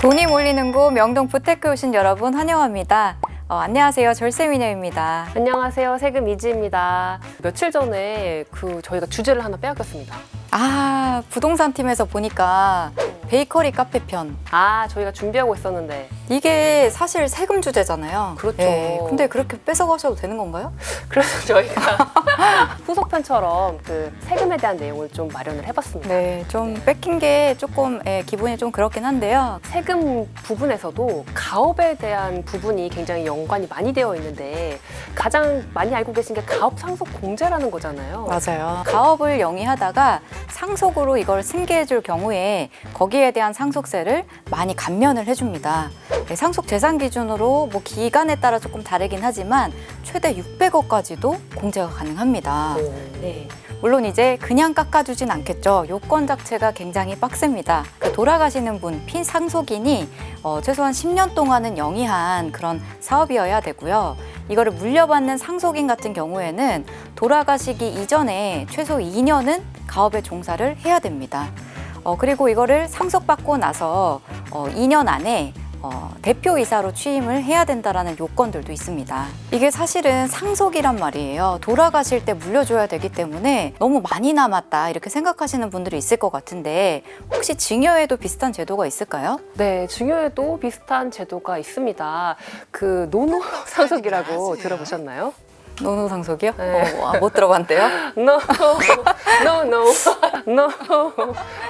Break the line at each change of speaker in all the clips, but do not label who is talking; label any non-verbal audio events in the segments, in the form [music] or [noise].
돈이 몰리는 곳 명동 부테크에 오신 여러분 환영합니다. 어, 안녕하세요. 절세미녀입니다.
안녕하세요. 세금 이지입니다. 며칠 전에 그 저희가 주제를 하나 빼앗겼습니다.
아, 부동산 팀에서 보니까 베이커리 카페 편.
아, 저희가 준비하고 있었는데
이게 사실 세금 주제잖아요.
그렇죠.
예, 근데 그렇게 뺏어가셔도 되는 건가요?
그래서 저희가 [laughs] [laughs] 후속편처럼 그 세금에 대한 내용을 좀 마련을 해봤습니다.
네, 좀 뺏긴 게 조금 예, 기분이 좀 그렇긴 한데요.
세금 부분에서도 가업에 대한 부분이 굉장히 연관이 많이 되어 있는데 가장 많이 알고 계신 게 가업 상속 공제라는 거잖아요.
맞아요. 가업을 영위하다가 상속으로 이걸 승계해 줄 경우에 거기에 대한 상속세를 많이 감면을 해줍니다. 네, 상속 재산 기준으로 뭐 기간에 따라 조금 다르긴 하지만 최대 600억까지도 공제가 가능합니다.
오.
네. 물론 이제 그냥 깎아주진 않겠죠. 요건 자체가 굉장히 빡셉니다. 그 돌아가시는 분, 피상속인이 어, 최소한 10년 동안은 영위한 그런 사업이어야 되고요. 이거를 물려받는 상속인 같은 경우에는 돌아가시기 이전에 최소 2년은 가업에 종사를 해야 됩니다. 어, 그리고 이거를 상속받고 나서 어, 2년 안에 어, 대표이사로 취임을 해야 된다라는 요건들도 있습니다. 이게 사실은 상속이란 말이에요. 돌아가실 때 물려줘야 되기 때문에 너무 많이 남았다 이렇게 생각하시는 분들이 있을 것 같은데 혹시 증여에도 비슷한 제도가 있을까요?
네, 중요해도 비슷한 제도가 있습니다. 그 노노 [laughs] 상속이라고 들어보셨나요?
노노상속이요?
네.
어, 아, 못 들어봤는데요. [laughs]
No, no, no, no,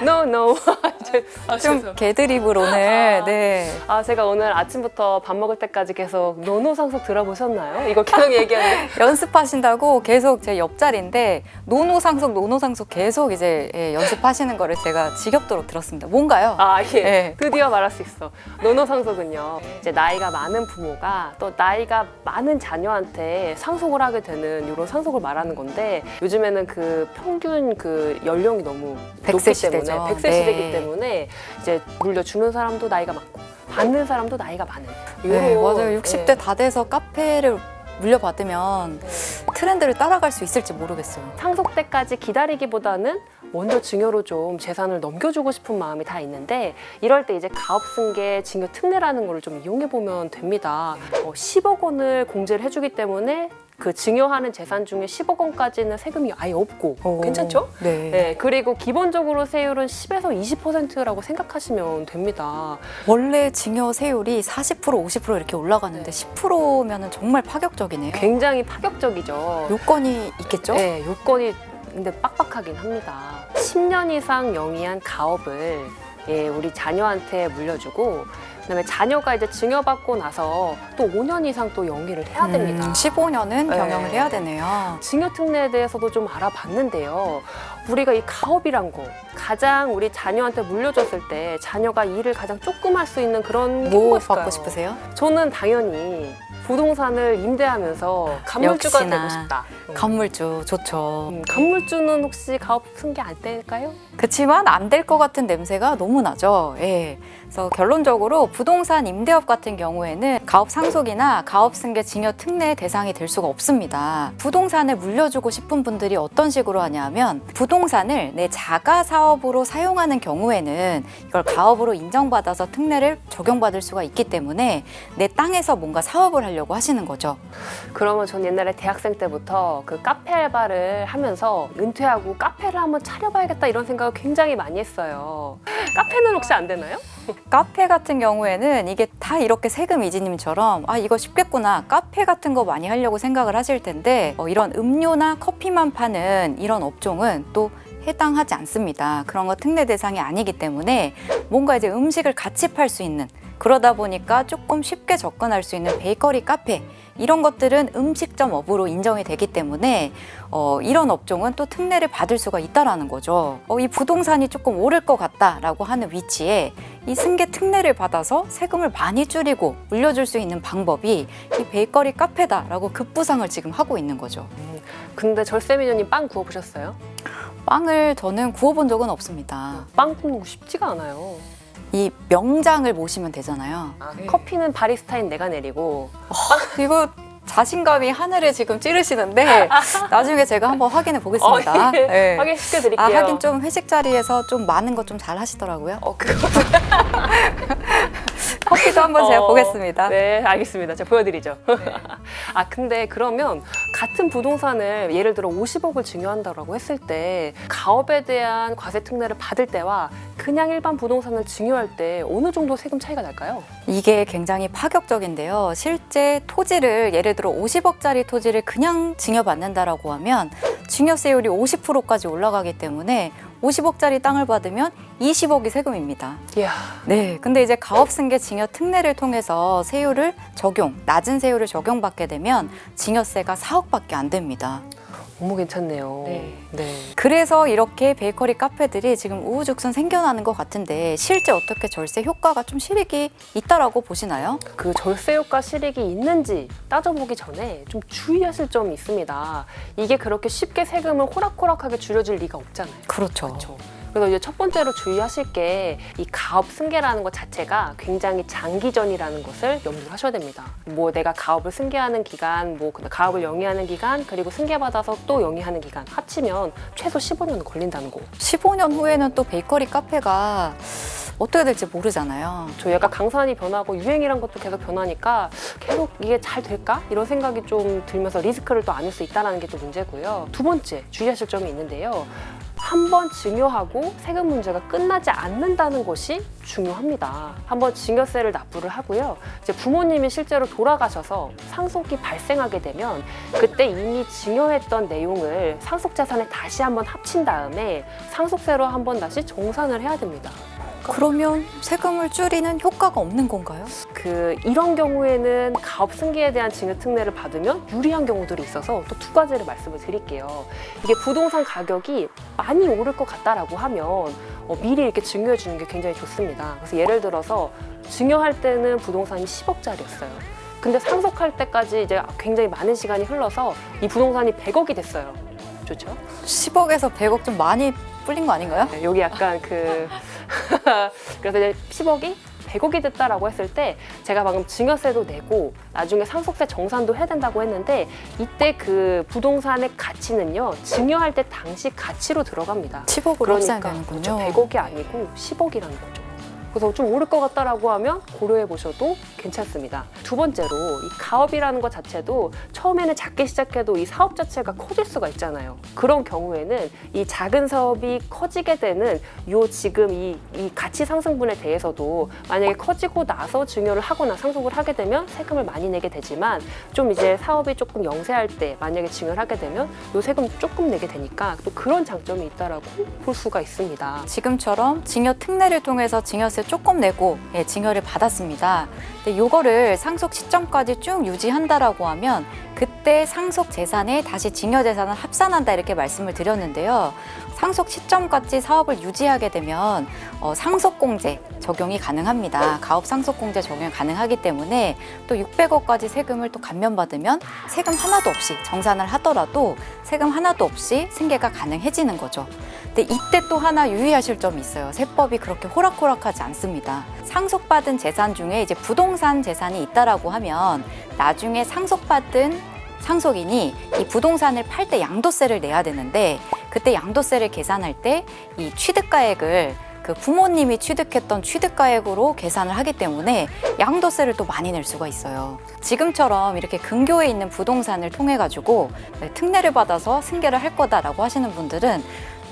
no, no. 이제- 아,
좀
죄송-
개드립을 오늘 네.
아, 제가 오늘 아침부터 밥 먹을 때까지 계속 노노 상속 들어보셨나요? 이거 계속 얘기하는. [laughs]
연습하신다고 계속 제 옆자리인데 노노상속 노노상속 계속 이제 예, 연습하시는 거를 제가 지겹도록 들었습니다. 뭔가요?
아, 예.
네.
드디어 말할 수 있어. 노노 상속은요. 이제 나이가 많은 부모가 또 나이가 많은 자녀한테 상속을 하게 되는 이런 상속을 말하는 건데 요즘에는 그 평균 그 연령이 너무
백세
높기
시대죠.
때문에 백세
네.
시대이기 때문에 이제 물려주는 사람도 나이가 많고 받는 사람도 나이가 많은.
네,
요런,
맞아요. 60대
예.
다 돼서 카페를 물려받으면 트렌드를 따라갈 수 있을지 모르겠어요.
상속 때까지 기다리기보다는 먼저 증여로 좀 재산을 넘겨주고 싶은 마음이 다 있는데 이럴 때 이제 가업승계 증여 특례라는 거를 좀 이용해 보면 됩니다. 어, 10억 원을 공제를 해주기 때문에 그 증여하는 재산 중에 10억 원까지는 세금이 아예 없고
오.
괜찮죠?
네.
네, 그리고 기본적으로 세율은 10에서 20%라고 생각하시면 됩니다.
원래 증여 세율이 40% 50% 이렇게 올라가는데 10%면은 정말 파격적이네요.
굉장히 파격적이죠.
요건이 있겠죠?
네, 요건이 근데 빡빡하긴 합니다. 10년 이상 영위한 가업을 예, 우리 자녀한테 물려주고 그다음에 자녀가 이제 증여받고 나서 또 5년 이상 또 영위를 해야 됩니다.
음, 15년은
네.
경영을 해야 되네요.
증여 특례에 대해서도 좀 알아봤는데요. 우리가 이 가업이란 거 가장 우리 자녀한테 물려줬을 때 자녀가 일을 가장 조금 할 수 있는 그런 게
뭐? 받고 싶으세요?
저는 당연히 부동산을 임대하면서 건물주가
역시나.
되고 싶다. 음.
건물주 좋죠.
음, 건물주는 혹시 가업 승계 안 뗄까요?
그렇지만 안 될 것 같은 냄새가 너무 나죠. 예. 그래서 결론적으로 부동산 임대업 같은 경우에는 가업 상속이나 가업 승계 증여 특례 대상이 될 수가 없습니다. 부동산을 물려주고 싶은 분들이 어떤 식으로 하냐면 부 동산을 내 자가 사업으로 사용하는 경우에는 이걸 가업으로 인정받아서 특례를 적용받을 수가 있기 때문에 내 땅에서 뭔가 사업을 하려고 하시는 거죠.
그러면 전 옛날에 대학생 때부터 그 카페 알바를 하면서 은퇴하고 카페를 한번 차려봐야겠다 이런 생각을 굉장히 많이 했어요. 카페는 혹시 안 되나요?
카페 같은 경우에는 이게 다 이렇게 세금 이지님처럼 아 이거 쉽겠구나 카페 같은 거 많이 하려고 생각을 하실 텐데 어, 이런 음료나 커피만 파는 이런 업종은 또 해당하지 않습니다. 그런 거 특례 대상이 아니기 때문에 뭔가 이제 음식을 같이 팔 수 있는 그러다 보니까 조금 쉽게 접근할 수 있는 베이커리 카페 이런 것들은 음식점 업으로 인정이 되기 때문에 어, 이런 업종은 또 특례를 받을 수가 있다라는 거죠. 어, 이 부동산이 조금 오를 것 같다라고 하는 위치에 이 승계 특례를 받아서 세금을 많이 줄이고 물려줄 수 있는 방법이 이 베이커리 카페다라고 급부상을 지금 하고 있는 거죠.
근데 절세미녀님 빵 구워보셨어요?
빵을 저는 구워본 적은 없습니다.
빵 굽는 거 쉽지가 않아요.
이 명장을 모시면 되잖아요.
커피는 바리스타인 내가 내리고
이거 자신감이 하늘을 지금 찌르시는데 [laughs] 나중에 제가 한번 확인해 보겠습니다.
어, 예.
네.
확인시켜 드릴게요.
아, 하긴 좀 회식 자리에서 좀 많은 거좀잘 하시더라고요.
어, 그거 [laughs]
커피도 한번 제가
어,
보겠습니다.
네, 알겠습니다. 제가 보여드리죠. [laughs] 아, 근데 그러면 같은 부동산을 예를 들어 50억을 증여한다고 했을 때 가업에 대한 과세 특례를 받을 때와 그냥 일반 부동산을 증여할 때 어느 정도 세금 차이가 날까요?
이게 굉장히 파격적인데요. 실제 토지를 예를 들어 50억짜리 토지를 그냥 증여받는다라고 하면 증여세율이 50%까지 올라가기 때문에 50억짜리 땅을 받으면 20억이 세금입니다.
이야,
네, 근데 이제 가업승계 증여 특례를 통해서 세율을 적용, 낮은 세율을 적용받게 되면 증여세가 4억밖에 안 됩니다.
너무 괜찮네요.
네.
네.
그래서 이렇게 베이커리 카페들이 지금 우후죽순 생겨나는 것 같은데 실제 어떻게 절세 효과가 좀 실익이 있다라고 보시나요?
그 절세 효과 실익이 있는지 따져보기 전에 좀 주의하실 점이 있습니다. 이게 그렇게 쉽게 세금을 호락호락하게 줄여줄 리가 없잖아요.
그렇죠.
그렇죠. 그래서 이제 첫 번째로 주의하실 게 이 가업 승계라는 것 자체가 굉장히 장기전이라는 것을 염두를 하셔야 됩니다. 뭐 내가 가업을 승계하는 기간, 뭐 그다음 가업을 영위하는 기간, 그리고 승계받아서 또 영위하는 기간 합치면 최소 15년은 걸린다는 거.
15년 후에는 또 베이커리 카페가 어떻게 될지 모르잖아요.
저희가 강산이 변하고 유행이란 것도 계속 변하니까 계속 이게 잘 될까? 이런 생각이 좀 들면서 리스크를 또 안을 수 있다는 게 또 문제고요. 두 번째 주의하실 점이 있는데요. 한번 증여하고 세금 문제가 끝나지 않는다는 것이 중요합니다. 한번 증여세를 납부를 하고요. 이제 부모님이 실제로 돌아가셔서 상속이 발생하게 되면 그때 이미 증여했던 내용을 상속 재산에 다시 한번 합친 다음에 상속세로 한번 다시 정산을 해야 됩니다.
그러면 세금을 줄이는 효과가 없는 건가요?
그 이런 경우에는 가업 승계에 대한 증여 특례를 받으면 유리한 경우들이 있어서 또 두 가지를 말씀을 드릴게요. 이게 부동산 가격이 많이 오를 것 같다라고 하면 어, 미리 이렇게 증여해 주는 게 굉장히 좋습니다. 그래서 예를 들어서 증여할 때는 부동산이 10억짜리였어요. 근데 상속할 때까지 이제 굉장히 많은 시간이 흘러서 이 부동산이 100억이 됐어요. 좋죠?
10억에서 100억 좀 많이 불린 거 아닌가요?
네, 여기 약간 그 [laughs] 그래서 이제 10억이 100억이 됐다라고 했을 때 제가 방금 증여세도 내고 나중에 상속세 정산도 해야 된다고 했는데 이때 그 부동산의 가치는요 증여할 때 당시 가치로 들어갑니다.
10억으로
그러니까
합산되는군요.
그렇죠. 100억이 아니고 10억이라는 거죠. 그래서 좀 오를 것 같다라고 하면 고려해 보셔도 괜찮습니다. 두 번째로 이 가업이라는 것 자체도 처음에는 작게 시작해도 이 사업 자체가 커질 수가 있잖아요. 그런 경우에는 이 작은 사업이 커지게 되는 요 지금 이, 이 가치 상승분에 대해서도 만약에 커지고 나서 증여를 하거나 상속을 하게 되면 세금을 많이 내게 되지만 좀 이제 사업이 조금 영세할 때 만약에 증여를 하게 되면 요 세금 조금 내게 되니까 또 그런 장점이 있다라고 볼 수가 있습니다.
지금처럼 증여 특례를 통해서 증여세 조금 내고 예, 증여를 받았습니다. 근데 요거를 상속 시점까지 쭉 유지한다라고 하면 그때 상속 재산에 다시 증여 재산을 합산한다 이렇게 말씀을 드렸는데요. 상속 시점까지 사업을 유지하게 되면 어, 상속공제 적용이 가능합니다. 가업 상속공제 적용이 가능하기 때문에 또 600억까지 세금을 또 감면받으면 세금 하나도 없이 정산을 하더라도 세금 하나도 없이 승계가 가능해지는 거죠. 근데 이때 또 하나 유의하실 점이 있어요. 세법이 그렇게 호락호락하지 않습니다. 상속받은 재산 중에 이제 부동산 재산이 있다라고 하면 나중에 상속받은 상속인이 이 부동산을 팔 때 양도세를 내야 되는데 그때 양도세를 계산할 때 이 취득가액을 그 부모님이 취득했던 취득가액으로 계산을 하기 때문에 양도세를 또 많이 낼 수가 있어요. 지금처럼 이렇게 근교에 있는 부동산을 통해 가지고 특례를 받아서 승계를 할 거다라고 하시는 분들은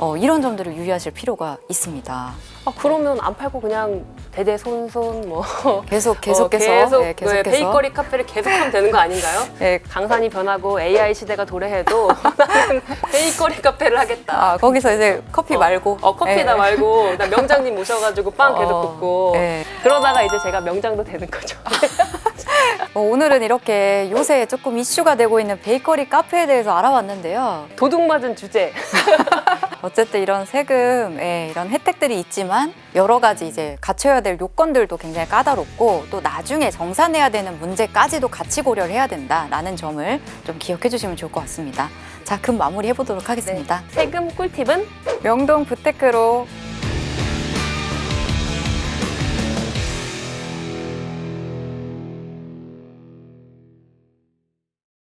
어, 이런 점들을 유의하실 필요가 있습니다.
아, 그러면 안 팔고 그냥 대대손손 뭐
계속 계속해서
어, 계속,
네,
네,
계속해서
베이커리 카페를 계속하면 되는 거 아닌가요? [laughs]
네,
강산이 변하고 AI 시대가 도래해도 나는 베이커리 카페를 하겠다.
아, 거기서 이제 커피
어,
말고
어 커피다
네.
말고 나 명장님 모셔가지고 빵 [laughs] 계속
어,
굽고
네.
그러다가 이제 제가 명장도 되는 거죠. [laughs]
어, 오늘은 이렇게 요새 조금 이슈가 되고 있는 베이커리 카페에 대해서 알아봤는데요.
도둑 맞은 주제. [laughs]
어쨌든 이런 세금, 예, 이런 혜택들이 있지만 여러 가지 이제 갖춰야 될 요건들도 굉장히 까다롭고 또 나중에 정산해야 되는 문제까지도 같이 고려를 해야 된다라는 점을 좀 기억해 주시면 좋을 것 같습니다. 자, 금 마무리 해보도록 하겠습니다.
세금 꿀팁은
명동 부테크로